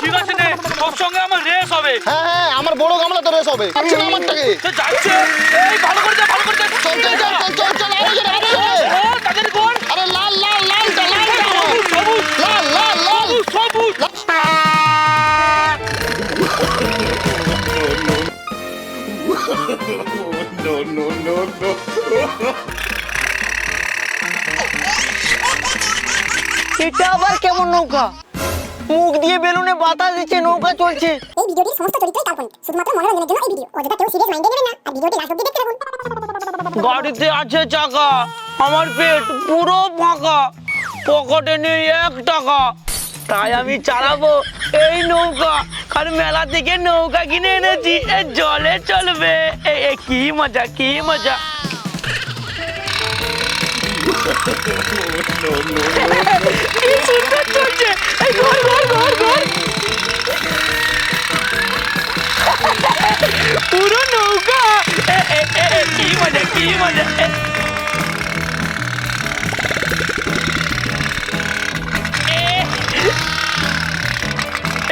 ঠিক আছে নে তোর সঙ্গে আমার রেস হবে। হ্যাঁ হ্যাঁ আমার বড় গামলা তো রেস হবে। পাচ্ছি না আমারটাকে তো যাচ্ছে। এই ভালো করে যা ভালো করে যা। চল চল চল চল চল চল আরও জোরে আরও জোরে ও তাদের গোল। আরে লাল লাল লালটা লালটা সবুজ সবুজ লাল লাল লাল। সবুজ। এটা আবার কেমন নৌকা? মুখ দিয়ে বেলুনে বাতাস দিচ্ছে নৌকা চলছে। এই ভিডিওটির সমস্ত চরিত্রই কাল্পনিক শুধুমাত্র মনোরঞ্জনের জন্য এই ভিডিও। অযথা কেউ সিরিয়াস মাইন্ডে নেবেন না। আর ভিডিওটি লাস্ট অব্দি দেখতে থাকুন গাড়িতে আছে চাকা। আমার পেট পুরো ফাঁকা। পকেটে নেই এক টাকা। তাই আমি চালাবো এই নৌকা। আর মেলা থেকে নৌকা কিনে এনেছি। এ জলে চলবে। এ এ কি মজা কি মজা। কি সুন্দর চলছে কি মজা।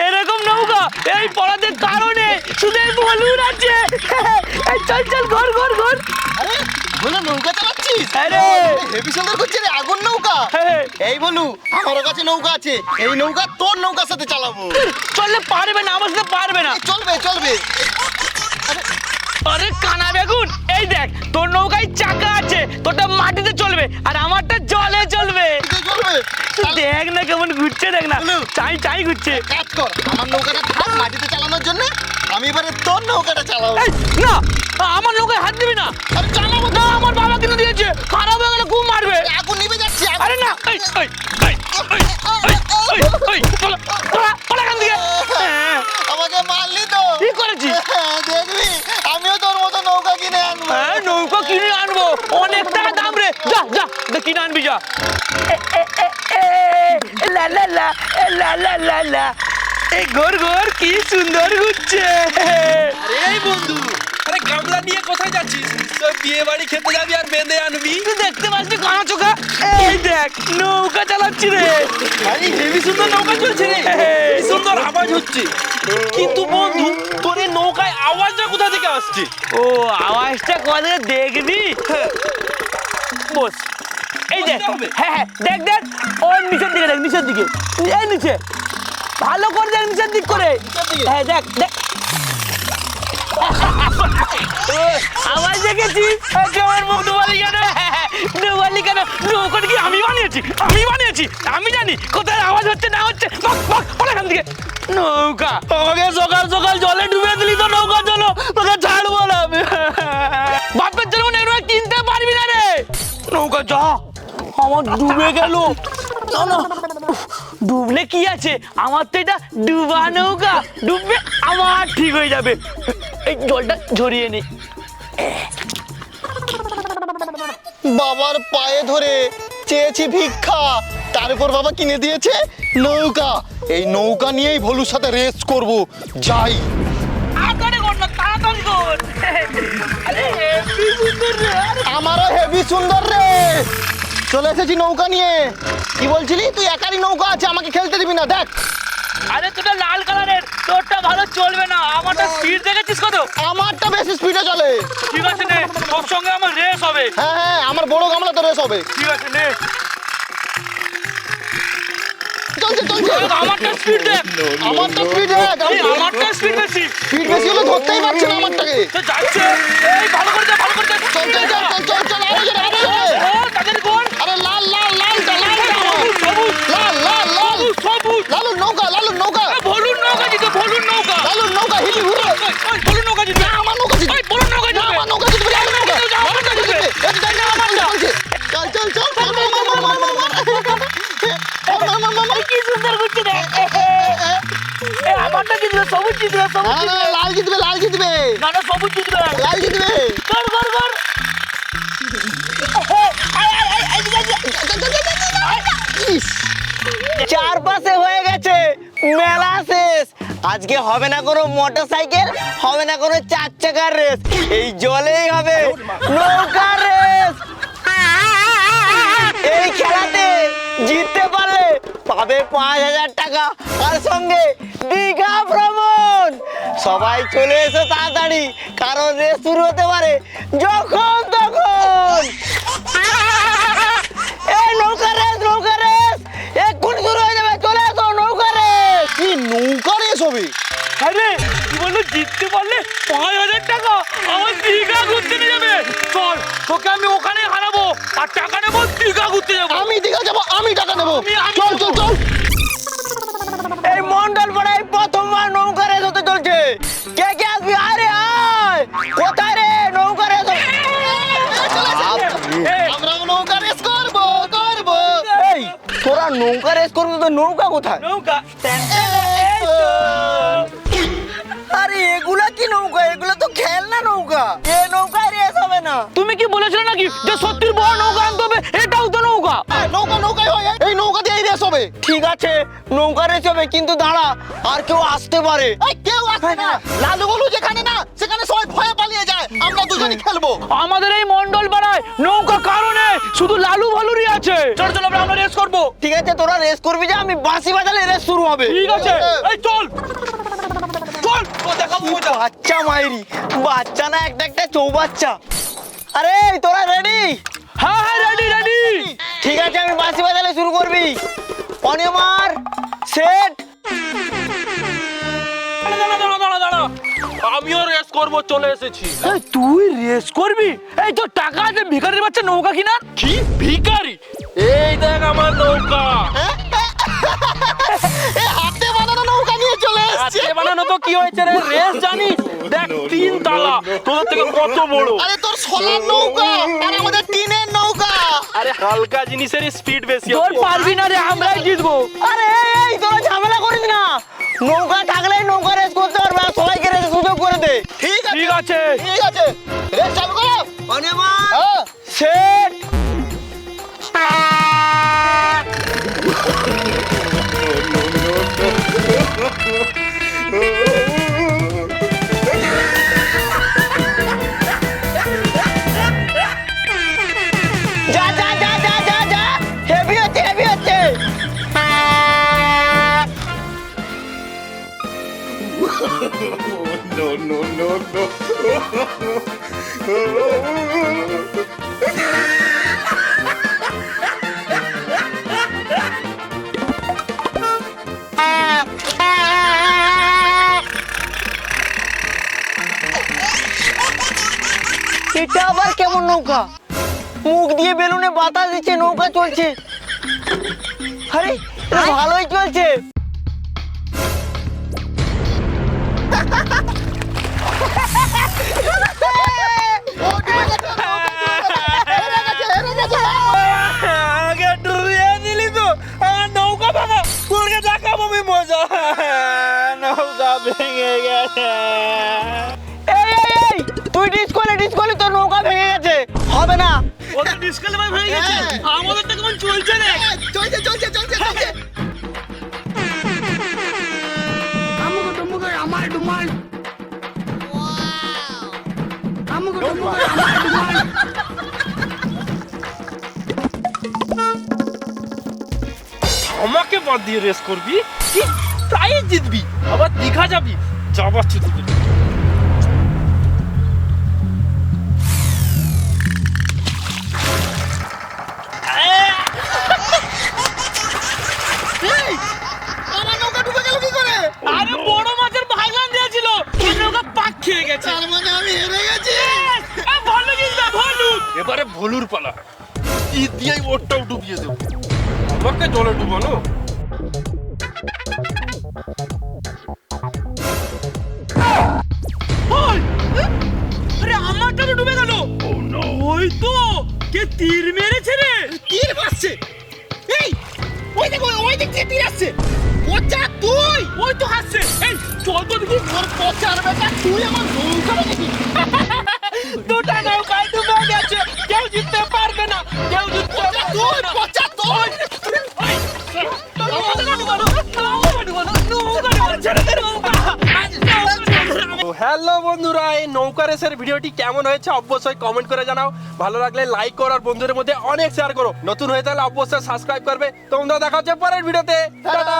এরকম নৌকা এই পড়াতে কারণে শুধু বলুন আছে চল চল ঘর ঘর ঘর আরে নৌকা চালাচ্ছিস আরে। হেভি সুন্দর করছে রে আগুন নৌকা হ্যাঁ। এই বলু আমার কাছে নৌকা আছে এই নৌকা তোর নৌকার সাথে চালাবো চললে পারবে না আমার সাথে পারবে না চলবে চলবে আরে কানা বেগুন এই আর আমারটা জলে চলবে দেখ না কেমন ঘুরছে দেখ না। চাই চাই ঘুরছে। কাজ কর আমার নৌকাটা থাক মাটিতে চালানোর জন্য আমি এবারে তোর নৌকাটা চালাবো। না আমার নৌকায় হাত দিবি না। আরে চালাবো। না আমার বাবা কিনে দিয়েছে। খারাপ হয়ে গেলে খুব মারবে। এখন নিবে যাচ্ছি আরে না এই, এই, কিনে আনবি যা লা লা লা লা লা লা লা। এই ঘর ঘর কি সুন্দর ঘুরছে। আরে বন্ধু আরে গামলা নিয়ে কোথায় যাচ্ছিস? তো বিয়ে বাড়ি খেতে যাবি আর বেঁধে আনবি। তুই দেখতে পাচ্ছিস কানা চোখা? এই দেখ নৌকা চালাচ্ছি রে। আরে হেভি সুন্দর নৌকা চলছে রে। সুন্দর আওয়াজ হচ্ছে। কিন্তু বন্ধু তোর এই নৌকায় আওয়াজটা কোথা থেকে আসছে? ও আওয়াজটা করে দেখবি? বস। এই হবে? হ্যাঁ হ্যাঁ দেখ দেখ। ওর নিচের দিকে দেখ নিচের দিকে। এই নিচে। ভালো করে দেখ নিচের দিক করে। হ্যাঁ দেখ দেখ। ও, আওয়াজ দেখেছিস আমার মুখ ডুবালি কেন? ডুবালি কেন? নৌকাটা কি আমি বানিয়েছি? আমি বানিয়েছি? আমি জানি। কোথায় আওয়াজ হচ্ছে না হচ্ছে? বক বক বল এখান থেকে। নৌকা। আমাকে সকাল সকাল জলে ডুবে দিলি তো নৌকা চলো তোকে ছাড়বো না বাপের জন্য কিনতে পারবি না রে। নৌকা যা। আমার ডুবে গেল। না না। ডুবলে কি আছে? আমার তো এটা ডুবা নৌকা। ডুববে আমার ঠিক হয়ে যাবে। এই জলটা ঝরিয়ে নি। বাবার পায়ে ধরে চেয়েছি ভিক্ষা। তার উপর বাবা কিনে দিয়েছে নৌকা। এই নৌকা নিয়েই ভলুর সাথে রেস করব। যাই। আমারও হেভি সুন্দর রে চলে এসেছি নৌকা নিয়ে। কি বলছিলি? তুই একারই নৌকা আছে আমাকে খেলতে দিবি না দেখ। আরে তোটা লাল কালারের তোরটা ভালো চলবে না। আমারটা স্পিড দেখেছিস কত? আমারটা বেশি স্পিডে চলে। ঠিক আছে নে। তোর সঙ্গে আমার রেস হবে। হ্যাঁ হ্যাঁ আমার বড় গামলা তো রেস হবে। ঠিক আছে নে। চলছে চলছে। আমারটা স্পিড দেখ। আমারটা স্পিড দেখ। আমারটা স্পিড বেশি। স্পিড বেশি হলে ধরতেই পারছি না আমারটাকে। তো যাচ্ছে। এই ভালো করে যা ভালো করে যা। চল চল চল চল চল চল আরও জোরে আরও জোরে। ও তাদের গোল সবুজ জিতবে না, সবুজ না, জিতবে না, লাল জিতবে লাল জিতবে না না সবুজ জিতবে লাল জিতবে কর কর কর ইস, চারপাশে হয়ে গেছে মেলা শেষ। আজকে হবে না কোনো হবে না কোনো চার চাকার রেস। এই জলেই হবে নৌকার রেস। এই খেলাতে জিততে পারলে পাবে পাঁচ হাজার টাকা। আর সঙ্গে দীঘা সবাই চলে এসো তাড়াতাড়ি কারণ রেস শুরু হতে পারে। যখন তখন নৌকা রেস করবি তো নৌকা কোথায় নৌকা আরে এগুলা কি নৌকা এগুলা তো খেলনা নৌকা এ নৌকায় রেস হবে না তুমি কি বলেছিলে নাকি যে সত্যির বড় নৌকা আনতে হবে এটাও তো নৌকা এই নৌকা নৌকায় হয় হবে ঠিক আছে নৌকা রেস হবে কিন্তু দাঁড়া আর কেউ আসতে পারে। কেউ আসবে না। লালু বলু যেখানে না সেখানে সবাই ভয়ে পালিয়ে যায়। আমরা দুজনই খেলব। আমাদের এই মন্ডল পাড়ায় নৌকা কারণে শুধু লালু ভালুরই আছে। চল চল আমরা রেস করব। ঠিক আছে তোরা রেস করবি যে আমি বাঁশি বাজালে রেস শুরু হবে। ঠিক আছে। এই চল। চল। বাচ্চা মাইরি বাচ্চা না একটা একটা চৌবাচ্চা। আরে তোরা রেডি হ্যাঁ হ্যাঁ রেডি রেডি ঠিক আছে আমি বাঁশি বাজালে শুরু করবি। অনিমার সেট। দাঁড়া দাঁড়া দাঁড়া দাঁড়া আমিও রেস করব চলে এসেছি। তুই রেস করবি? এই তো টাকা আছে ভিখারির বাচ্চা নৌকা কিনা? কি? ভিখারি? এই দেখ আমার নৌকা। এই হাতে বানানো নৌকা নিয়ে চলে এসছে। আজকে বানানো তো কি হয়েছে রে? রেস জানিস? দেখ তিন তালা। তোদের থেকে কত বড়? আরে তোর সোনার নৌকা আর আমাদের টিনের নৌকা। আরে হালকা জিনিসের স্পিড বেশি তোর পারবি না রে আমরাই জিতবো। আরে এই, এই তোরা ঝামেলা করিস না। নৌকা থাকলে নৌকা রেস করতে পারবে আর সবাইকে রেস সুযোগ করে দে। ঠিক আছে? ঠিক আছে। ঠিক আছে। রেস চালু করো। অনিমার হ্যাঁ। সেট নৌকা। মুখ দিয়ে বেলুনে বাতাস দিচ্ছে নৌকা চলছে। আরে ভালোই চলছে। আগে ডুবিয়ে দিলি তো নৌকা ভাঙা তোরকে দেখাবো মজা। নৌকা ভেঙে গেছে। এই এই এই তুই ডিসকলে ডিসকলে তোর নৌকা হয়ে গেছে। আমাদের তো কেমন চলছে রে? চলছে চলছে চলছে চলছে। আমাকে বাদ দিয়ে রেস করবি? কি? প্রাইজ জিতবি? আবার দীঘা যাবি? যাবার তোদের এবারে ভলুর পালা। ই দিয়েই ওরটাও ডুবিয়ে দেবো। আমাকে জলে ডুবানো? ডুবে গেল? ওই তো! কে তীর মেরেছে রে? তীর মারছে। এই ওই দেখো ওই দিক থেকে তীর আসছে। পচা তুই! ওই তো হাসছে। এই চল তো দেখি তোর পচার বেটা তুই আমার রেসের ভিডিওটি কেমন হয়েছে অবশ্যই কমেন্ট করে জানাও। ভালো লাগলে লাইক করো আর বন্ধুদের মধ্যে অনেক শেয়ার করো। নতুন হয়ে থাকলে অবশ্যই সাবস্ক্রাইব করবে। তোমরা দেখা হচ্ছে পরের ভিডিওতে। টাটা